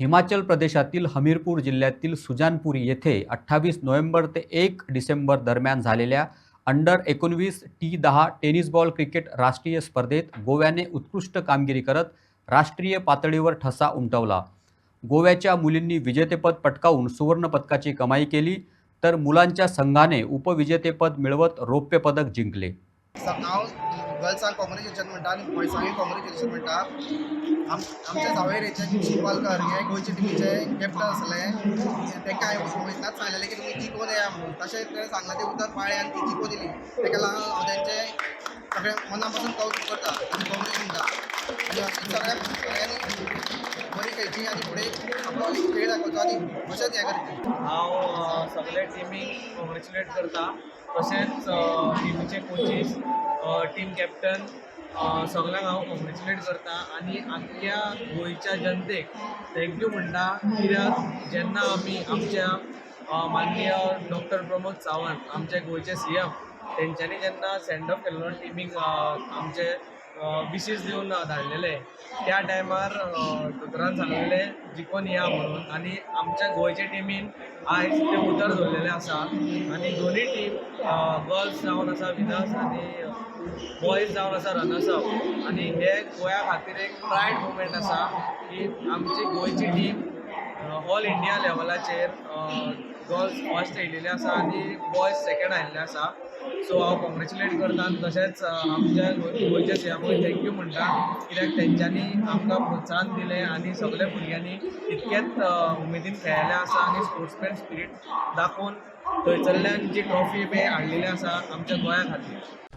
हिमाचल प्रदेशातील हमीरपूर जिल्ह्यातील सुजानपुरी येथे अठ्ठावीस नोव्हेंबर ते एक डिसेंबर दरम्यान झालेल्या अंडर एकोणवीस टी दहा टेनिस बॉल क्रिकेट राष्ट्रीय स्पर्धेत गोव्याने उत्कृष्ट कामगिरी करत राष्ट्रीय पातळीवर ठसा उमटवला. गोव्याच्या मुलींनी विजेतेपद पटकावून सुवर्णपदकाची कमाई केली तर मुलांच्या संघाने उपविजेतेपद मिळवत रौप्य पदक जिंकले गर्ल्सांक गर्ल्सांक कॉंग्रेच्युलेशन म्हणटा आनी बॉयसांकय कॉंग्रेच्युलेशन म्हणटा आम आमच्या जावेरेचे शिरवालकर हे गोंयचे टिमीचे कॅप्टन आसले तांकां हांवें वयताच सांगलेलें की तुमी जिखून येया म्हणून. तशें ताणें सांगलां तें उतर पाळ्ळें आनी ती जिखून दिली. ताका लागून हांव तेंचे सगळें मना पासून कौतुक करता आनी काँग्रेस म्हणटा आनी सगळ्यांनी बरी खेळची आनी फुडें आपलो खेळ दाखोवचो आनी अशेंच हें करचें हांव सगळे टिमीक कॉंग्रेच्युलेट करता. तशेंच टिमीचे कोचीस टीम कॅप्टन सगळ्यांक हांव कॉंग्रेच्युलेट करता. आनी आख्ख्या गोंयच्या जनतेक थँक्यू म्हणटा कित्याक? जेन्ना आमी आमच्या माननीय डॉक्टर प्रमोद सावंत आमचे गोंयचे सी एम तेंच्यांनी जेन्ना सेंड ऑफ केल्लो टिमीक आमचे विशीस दिवन धाडलेले त्या टायमार दोतोरान सांगलेले जिखून या म्हणून. आनी आमच्या गोंयचे टिमीन आयज ते उतर धरलेले आसा आनी दोनूय टीम गर्ल्स जावन आसा विनर्स आनी बॉयज जावन आसा रनर्स अप आनी हे गोंया खातीर एक प्रायड मुमेंट आसा की आमची गोंयची टीम ऑल इंडिया लेवलाचेर गर्ल्स फर्स्ट येयलेले आसा आनी बॉयज सेकंड आयिल्ले आसा सो हांव कॉंग्रेच्युलेट करतां तशेंच आमच्या गोंयच्या सीएमूय थँक्यू म्हणटा कित्याक तेंच्यांनी आमकां प्रोत्साहन दिलें आनी सगल्या भुरग्यांनी तितकेच उमेदीन खेळ्ळे आसा आनी स्पोर्ट्समॅन स्पिरीट दाखोवन थंयसरल्यान जी ट्रॉफी बी हाडलेली आसा आमच्या गोंया खातीर.